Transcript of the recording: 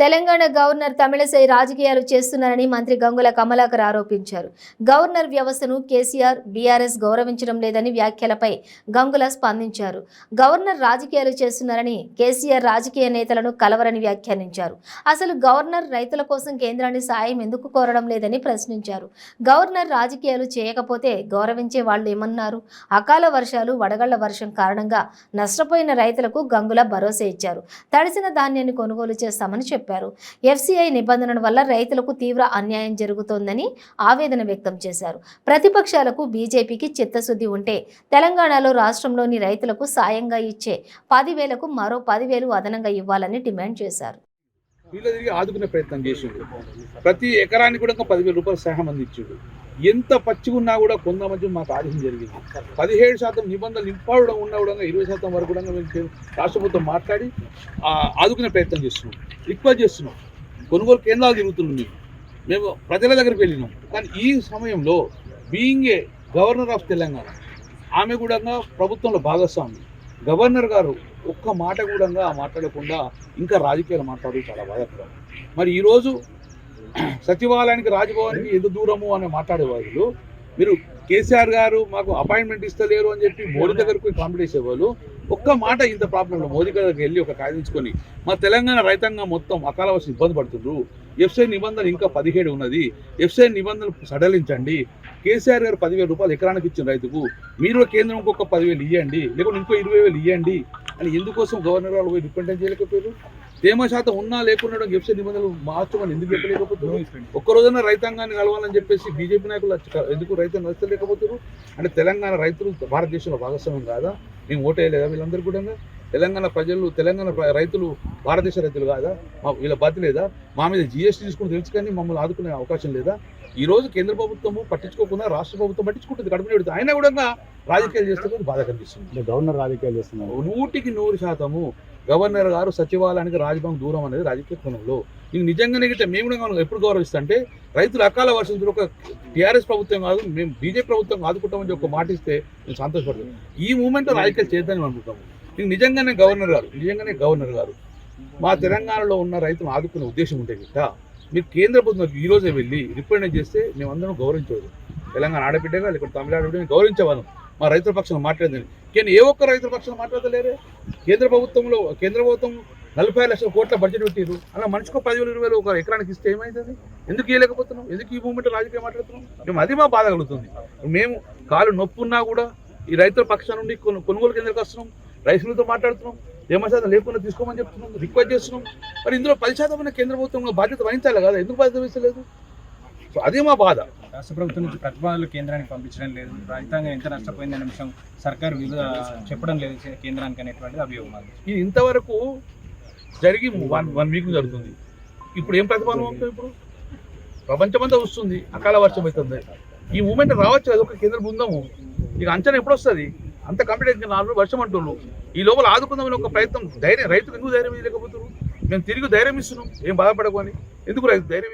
Telangana governor Tamilisai రాజకీయాలు చేస్తున్నారని మంత్రి గంగుల కమలాకర్ ఆరోపించారు. గవర్నర్ వ్యవస్థను కేసీఆర్ బీఆర్ఎస్ గౌరవించడం లేదని వ్యాఖ్యలపై గంగుల స్పందించారు. గవర్నర్ రాజకీయాలు చేస్తున్నారని కేసీఆర్ రాజకీయ నేతలను కలవరని వ్యాఖ్యానించారు. అసలు గవర్నర్ రైతుల కోసం కేంద్రాన్ని సాయం ఎందుకు కోరడం లేదని ప్రశ్నించారు. గవర్నర్ రాజకీయాలు చేయకపోతే గౌరవించే వాళ్ళు ఏమన్నారు? అకాల వర్షాలు వడగళ్ళ వర్షం కారణంగా నష్టపోయిన రైతులకు గంగుల భరోసా ఇచ్చారు. తడిసిన ధాన్యాన్ని కొనుగోలు చేస్తామని చెప్పారు. ఎఫ్సిఐ నిబంధనల వల్ల రైతులకు తీవ్ర అన్యాయం జరుగుతోందని ఆవేదన వ్యక్తం చేశారు. ప్రతిపక్షాలకు బీజేపీకి చిత్తశుద్ధి ఉంటే తెలంగాణలో రాష్ట్రంలోని రైతులకు సాయంగా ఇచ్చే పదివేలకు మరో పదివేలు అదనంగా ఇవ్వాలని డిమాండ్ చేశారు. వీళ్ళ తిరిగి ఆదుకునే ప్రయత్నం చేసిండు ప్రతి ఎకరానికి కూడా పదివేల రూపాయలు సహాయం అందించాడు ఎంత పచ్చిగున్నా కూడా కొంతమంది మాకు ఆదేశం జరిగింది. పదిహేడు శాతం నిబంధనలు నింపడం ఉన్నా కూడా ఇరవై శాతం వరకు కూడా మేము రాష్ట్ర ప్రభుత్వం మాట్లాడి ఆదుకునే ప్రయత్నం చేస్తున్నాం. రిక్వెస్ట్ చేస్తున్నాం. కొనుగోలు కేంద్రాలు తిరుగుతున్నాం మేము. మేము ప్రజల దగ్గరికి వెళ్ళినాం. కానీ ఈ సమయంలో being a governor of Telangana ఆమె కూడా ప్రభుత్వంలో భాగస్వామి. గవర్నర్ గారు ఒక్క మాట కూడా మాట్లాడకుండా ఇంకా రాజకీయాలు మాట్లాడు చాలా బాధపడారు మరి ఈరోజు సచివాలయానికి రాజభవన్కి ఎంత దూరము అని మాట్లాడే వాళ్ళు మీరు కేసీఆర్ గారు మాకు అపాయింట్మెంట్ ఇస్తలేరు అని చెప్పి మోడీ దగ్గరకు పోయి కాంపిట్ చేసేవాళ్ళు ఒక్క మాట ఇంత ప్రాబ్లంలో మోదీ దగ్గరికి వెళ్ళి ఒక కాయించుకొని మా తెలంగాణ రైతాంగం మొత్తం అకాల వర్షం ఇబ్బంది పడుతుండ్రు. ఎఫ్సఐ నిబంధన ఇంకా పదిహేడు ఉన్నది. ఎఫ్సఐ నిబంధనలు సడలించండి. కేసీఆర్ గారు పదివేల రూపాయలు ఎకరానికి ఇచ్చిన రైతుకు మీరు కేంద్రం ఇంకొక పదివేలు ఇవ్వండి లేకుంటే ఇంకో ఇరవై వేలు ఇవ్వండి అని ఎందుకోసం గవర్నర్ వాళ్ళు పోయి రిప్రజెంట్ చేయలేకపోయారు? తేమ శాతం ఉన్నా లేకుండా ఎఫ్సీ నిబంధనలు మార్చమని ఎందుకు చెప్పలేకపోతున్నారు? ఒక్క రోజున రైతాంగాన్ని కలవాలని చెప్పేసి బీజేపీ నాయకులు ఎందుకు రైతులు నచ్చలేకపోతున్నారు అంటే తెలంగాణ రైతులు భారతదేశంలో భాగస్వామ్యం కాదా? మేము ఓటేయలేదా వీళ్ళందరూ కూడా? తెలంగాణ ప్రజలు తెలంగాణ రైతులు భారతదేశ రైతులు కాదా? మా వీళ్ళ బాధ్యత లేదా? మా మీద జిఎస్టీ తీసుకుని తెలుసు కానీ మమ్మల్ని ఆదుకునే అవకాశం లేదా? ఈ రోజు కేంద్ర ప్రభుత్వము పట్టించుకోకుండా రాష్ట్ర ప్రభుత్వం పట్టించుకుంటుంది కడుపు పెడుతుంది అయినా కూడా రాజకీయాలు చేస్తే బాధ కనిపిస్తుంది. గవర్నర్ రాజకీయాలు చేస్తున్నారు. నూటికి నూరు శాతము గవర్నర్ గారు సచివాలయానికి రాజభవన్ దూరం అనేది రాజకీయ కోణంలో. ఇది నిజంగానే గిట్ట మేము కూడా ఎప్పుడు గౌరవిస్తా అంటే రైతులు అకాల వర్షం ఒక టీఆర్ఎస్ ప్రభుత్వం కాదు మేము బీజేపీ ప్రభుత్వం ఆదుకుంటామని ఒక మాట ఇస్తే మేము సంతోషపడతాం ఈ మూమెంట్ రాజకీయాలు చేద్దామని అనుకుంటాము. ఇది నిజంగానే గవర్నర్ గారు నిజంగానే గవర్నర్ గారు. మా తెలంగాణలో ఉన్న రైతులను ఆదుకునే ఉద్దేశం ఉంటే గిట్ట మీరు కేంద్ర ప్రభుత్వం ఈ రోజే వెళ్ళి రిప్రజెంట్ చేస్తే మేమందరం గౌరవించవచ్చు. తెలంగాణ ఆడబిడ్డగా లేకపోతే తమిళ ఆడబిడ్డగా గౌరవించేవాళ్ళం. మా రైతుల పక్షాన మాట్లాడిందని కానీ ఏ ఒక్క రైతుల పక్షాన మాట్లాడలేరే? కేంద్ర ప్రభుత్వంలో కేంద్ర ప్రభుత్వం నలభై లక్షల కోట్ల బడ్జెట్ పెట్టారు అలా మనిషికి పదివేలు ఇరవై ఒక ఎకరానికి ఇస్తే ఏమైందని ఎందుకు ఇవ్వలేకపోతున్నాం ఎందుకు ఈ మూమెంట్ రాజకీయం మాట్లాడుతున్నాం? మేము అది మా బాధ కలుగుతుంది. మేము కాలు నొప్పి ఉన్నా కూడా ఈ రైతుల పక్షాన నుండి కొను- కొనుగోలు కేంద్రకు వస్తున్నాం. రైతులతో మాట్లాడుతున్నాం. ఏమ శాతం లేకుండా తీసుకోమని చెప్తున్నాం రిక్వెస్ట్ చేస్తున్నాం. మరి ఇందులో పది శాతం ఉన్న కేంద్ర ప్రభుత్వం బాధ్యత వహించాలి కదా? ఎందుకు బాధ్యత వహించలేదు? సో అదే మా బాధ. రాష్ట్ర ప్రభుత్వం నుంచి ప్రతిపాదనలు కేంద్రానికి పంపించడం లేదు. రైతాంగం ఎంత నష్టపోయిందనే అంశం సర్కారు వివిధ చెప్పడం లేదు కేంద్రానికి అనేటువంటిది అభియోగం. అది. ఇది ఇంతవరకు జరిగి వన్ వన్ వీక్ జరుగుతుంది. ఇప్పుడు ఏం ప్రతిపాదన అవుతుంది ఇప్పుడు? ప్రపంచమంతా వస్తుంది అకాల వర్షం అవుతుంది. ఈ మూమెంట్ రావచ్చు? అది ఒక కేంద్ర బృందము. ఇక అంచనా ఎప్పుడు వస్తుంది అంత కంప్లీట్ నాలుగు రోజులు వర్షం అంటున్నారు ఈ లోపల ఆదుకుందామని ఒక ప్రయత్నం ధైర్యం రైతులు ఎందుకు ధైర్యం ఇవ్వలేకపోతున్నారు? మేము తిరిగి ధైర్యం ఇస్తున్నాం ఏం బాధపడకు అని. ఎందుకు రైతు ధైర్యం